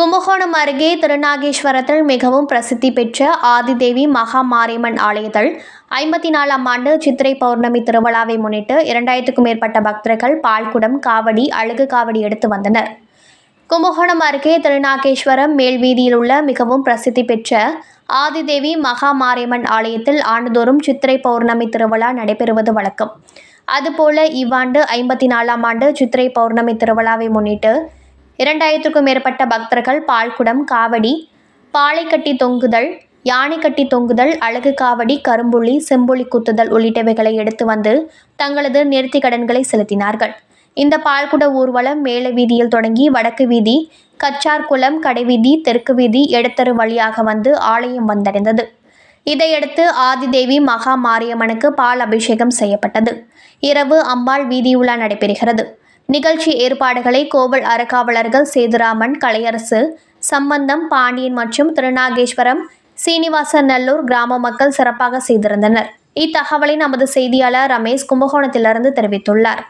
கும்பகோணம் அருகே திருநாகேஸ்வரத்தில் மிகவும் பிரசித்தி பெற்ற ஆதிதேவி மகா மாரியம்மன் ஆலயத்தில் ஐம்பத்தி நாலாம் ஆண்டு சித்திரை பௌர்ணமி திருவிழாவை முன்னிட்டு இரண்டாயிரத்துக்கும் மேற்பட்ட பக்தர்கள் பால்குடம் காவடி அழகு காவடி எடுத்து வந்தனர். கும்பகோணம் அருகே திருநாகேஸ்வரம் மேல் வீதியில் உள்ள மிகவும் பிரசித்தி பெற்ற ஆதிதேவி மகா மாரியம்மன் ஆலயத்தில் ஆண்டுதோறும் சித்திரை பௌர்ணமி திருவிழா நடைபெறுவது வழக்கம். அதுபோல இவ்வாண்டு ஐம்பத்தி நாலாம் ஆண்டு சித்திரை பௌர்ணமி திருவிழாவை முன்னிட்டு இரண்டாயிரத்துக்கும் மேற்பட்ட பக்தர்கள் பால்குடம் காவடி பாலை கட்டி தொங்குதல் யானை கட்டி தொங்குதல் அழகு காவடி கரும்புள்ளி செம்புள்ளி குத்துதல் உள்ளிட்டவைகளை எடுத்து வந்து தங்களது நேர்த்திக் கடன்களை செலுத்தினார்கள். இந்த பால்குட ஊர்வலம் மேல வீதியில் தொடங்கி வடக்கு வீதி கச்சார்குளம் கடைவீதி தெற்கு வீதி எடத்தரு வழியாக வந்து ஆலயம் வந்தடைந்தது. இதையடுத்து ஆதிதேவி மகா மாரியம்மனுக்கு பால் அபிஷேகம் செய்யப்பட்டது. இரவு அம்பாள் வீதியுலா நடைபெறுகிறது. நிகழ்ச்சி ஏற்பாடுகளை கோவில் அறக்காவலர்கள் சேதுராமன் கலையரசு சம்பந்தம் பாண்டியன் மற்றும் திருநாகேஸ்வரம் சீனிவாச நல்லூர் கிராம மக்கள் சிறப்பாக செய்திருந்தனர். இத்தகவலை நமது செய்தியாளர் ரமேஷ் கும்பகோணத்திலிருந்து தெரிவித்துள்ளார்.